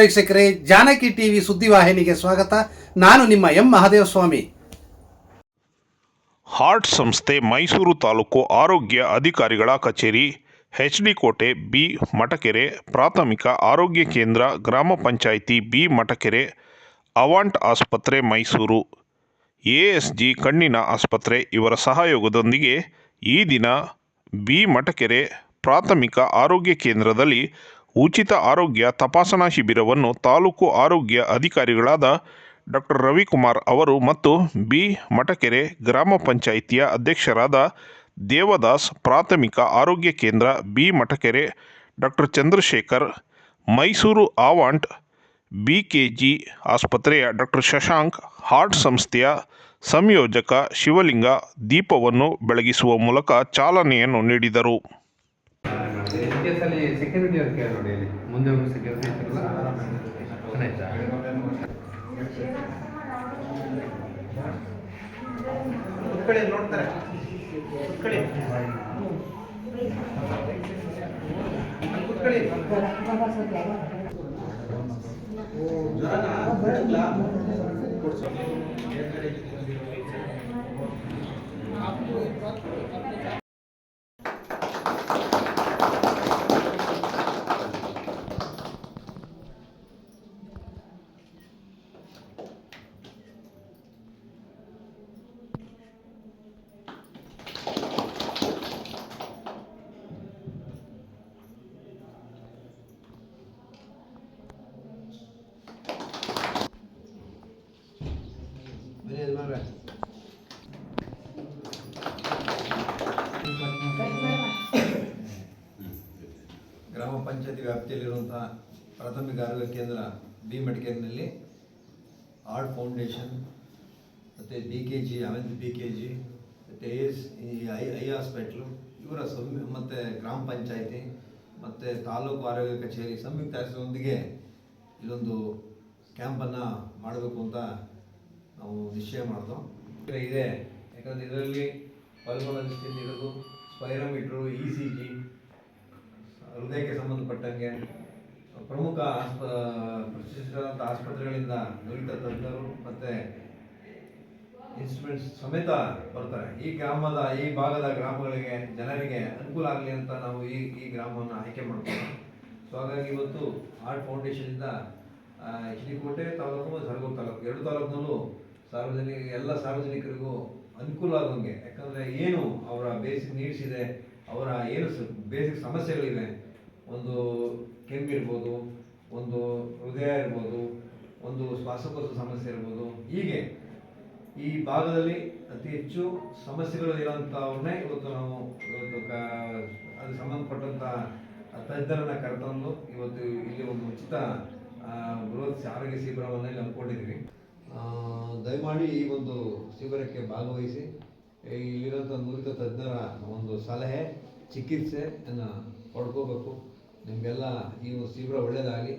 ವೀಕ್ಷಕರೇ, ಜಾನಕಿ ಟಿವಿ ಸುದ್ದಿವಾಹಿನಿಗೆ ಸ್ವಾಗತ. ನಾನು ನಿಮ್ಮ ಎಂ ಮಹಾದೇವಸ್ವಾಮಿ. ಹಾರ್ಟ್ ಸಂಸ್ಥೆ ಮೈಸೂರು ತಾಲೂಕು ಆರೋಗ್ಯ ಅಧಿಕಾರಿಗಳ ಕಚೇರಿ ಕೋಟೆ, ಬಿ ಮಟಕೆರೆ ಪ್ರಾಥಮಿಕ ಆರೋಗ್ಯ ಕೇಂದ್ರ, ಗ್ರಾಮ ಪಂಚಾಯಿತಿ, ಬಿ ಮಟಕೆರೆ ಅವಾಂಟ್ ಆಸ್ಪತ್ರೆ, ಮೈಸೂರು. ಎ ಎಸ್ ಜಿ ಕಣ್ಣಿನ ಆಸ್ಪತ್ರೆ ಇವರ ಸಹಯೋಗದೊಂದಿಗೆ ಈ ದಿನ ಬಿ ಮಟಕೆರೆ ಪ್ರಾಥಮಿಕ ಆರೋಗ್ಯ ಕೇಂದ್ರದಲ್ಲಿ ಉಚಿತ ಆರೋಗ್ಯ ತಪಾಸಣಾ ಶಿಬಿರವನ್ನು ತಾಲೂಕು ಆರೋಗ್ಯ ಅಧಿಕಾರಿಗಳಾದ ಡಾಕ್ಟರ್ ರವಿಕುಮಾರ್ ಅವರು ಮತ್ತು ಬಿ ಮಟಕೆರೆ ಗ್ರಾಮ ಪಂಚಾಯಿತಿಯ ಅಧ್ಯಕ್ಷರಾದ ದೇವದಾಸ್, ಪ್ರಾಥಮಿಕ ಆರೋಗ್ಯ ಕೇಂದ್ರ B Matakere doctor Chandrashekar, Mysuru Avant B K G ಆಸ್ಪತ್ರೆಯ ಡಾಕ್ಟರ್ ಶಶಾಂಕ್, ಹಾರ್ಟ್ ಸಂಸ್ಥೆಯ ಸಂಯೋಜಕ ಶಿವಲಿಂಗ ದೀಪವನ್ನು ಬೆಳಗಿಸುವ ಮೂಲಕ ಚಾಲನೆಯನ್ನು ನೀಡಿದರು. ಇನ್ ಅಲ್ಲಿ ಸೆಕ್ಯೂರಿಟಿ ಅವ್ರು ಕೇಳಿ ನೋಡಿ ಇಲ್ಲಿ. ಮುಂದೆ ಒಂದು ಸೆಕ್ಯೂರಿಟಿ ಇರ್ತಾರಲ್ಲ ಆಯ್ತಾ ಕುತ್ಕೊಳ್ಳಿ, ನೋಡ್ತಾರೆ. ಕುತ್ಕೊಳ್ಳಿ ಕುತ್ಕೊಳ್ಳಿ. ಗ್ರಾಮ ಪಂಚಾಯತಿ ವ್ಯಾಪ್ತಿಯಲ್ಲಿರುವಂತಹ ಪ್ರಾಥಮಿಕ ಆರೋಗ್ಯ ಕೇಂದ್ರ ಬಿ ಮಡಿಕೇರಿನಲ್ಲಿ ಆರ್ಟ್ ಫೌಂಡೇಶನ್ ಮತ್ತು B K G Avant B K G ಮತ್ತು ಎಸ್ ಐ ಐ ಹಾಸ್ಪಿಟ್ಲು, ಇವರ ಸಂಯು ಮತ್ತು ಗ್ರಾಮ ಪಂಚಾಯತಿ, ಮತ್ತು ತಾಲೂಕು ಆರೋಗ್ಯ ಕಚೇರಿ ಸಂಯುಕ್ತ ಆಶ್ರಯದೊಂದಿಗೆ ಇಲ್ಲೊಂದು ಕ್ಯಾಂಪನ್ನು ಮಾಡಬೇಕು ಅಂತ ನಾವು ನಿಶ್ಚಯ ಮಾಡಿದ್ವು ಇದೆ. ಯಾಕಂದರೆ ಇದರಲ್ಲಿ ಪಾಲ್ಗೊಳ್ಳೋದಕ್ಕೆ ಇರೋದು ಸ್ಪೈರೋಮೀಟ್ರು ಇ ಸಿ ಜಿ, ಹೃದಯಕ್ಕೆ ಸಂಬಂಧಪಟ್ಟಂಗೆ ಪ್ರಮುಖ ಆಸ್ಪ ಪ್ರತಿಷ್ಠಿತ ಆಸ್ಪತ್ರೆಗಳಿಂದ ನುರಿತ ತಜ್ಞರು ಮತ್ತು ಇನ್ಸ್ಟ್ರೂಮೆಂಟ್ಸ್ ಸಮೇತ ಬರ್ತಾರೆ. ಈ ಗ್ರಾಮದ, ಈ ಭಾಗದ ಗ್ರಾಮಗಳಿಗೆ, ಜನರಿಗೆ ಅನುಕೂಲ ಆಗಲಿ ಅಂತ ನಾವು ಈ ಈ ಗ್ರಾಮವನ್ನು ಆಯ್ಕೆ ಮಾಡ್ತೀವಿ. ಸೊ ಹಾಗಾಗಿ ಇವತ್ತು ಆರ್ಟ್ ಫೌಂಡೇಶನಿಂದ ಶ್ರೀಕೋಟೆ ತಾಲೂಕು ಸರಗೂರು ತಾಲೂಕು ಎರಡು ತಾಲೂಕಿನಲ್ಲೂ ಸಾರ್ವಜನಿಕ, ಎಲ್ಲ ಸಾರ್ವಜನಿಕರಿಗೂ ಅನುಕೂಲ ಆಗೋಂಗೆ. ಯಾಕಂದರೆ ಏನು ಅವರ ಬೇಸಿಕ್ ನೀಡ್ಸ್ ಇದೆ ಅವರ ಏನು ಬೇಸಿಕ್ ಸಮಸ್ಯೆಗಳಿವೆ. ಒಂದು ಕೆಮ್ಮಿರ್ಬೋದು ಒಂದು ಹೃದಯ ಇರ್ಬೋದು, ಒಂದು ಶ್ವಾಸಕೋಶ ಸಮಸ್ಯೆ ಇರ್ಬೋದು. ಹೀಗೆ ಈ ಭಾಗದಲ್ಲಿ ಅತಿ ಹೆಚ್ಚು ಸಮಸ್ಯೆಗಳು ಇರೋಂಥವ್ರನ್ನೇ ಇವತ್ತು ನಾವು ಇವತ್ತು ಕ ಅದಕ್ಕೆ ಸಂಬಂಧಪಟ್ಟಂಥ ತಜ್ಞರನ್ನ ಕರೆತಂದು ಇವತ್ತು ಇಲ್ಲಿ ಒಂದು ಉಚಿತ ಬೃಹತ್ ಆರೋಗ್ಯ ಶಿಬಿರವನ್ನು ಇಲ್ಲಿ ಹಮ್ಮಿಕೊಂಡಿದ್ವಿ ದಯಮಾಡಿ ಈ ಒಂದು ಶಿಬಿರಕ್ಕೆ ಭಾಗವಹಿಸಿ. ಇಲ್ಲಿರೋಂಥ ನುರಿತ ತಜ್ಞರ ಒಂದು ಸಲಹೆ, ಚಿಕಿತ್ಸೆಯನ್ನು ಪಡ್ಕೋಬೇಕು. ನಿಮಗೆಲ್ಲ ಈ ಒಂದು ಶಿಬಿರ ಒಳ್ಳೆಯದಾಗಲಿ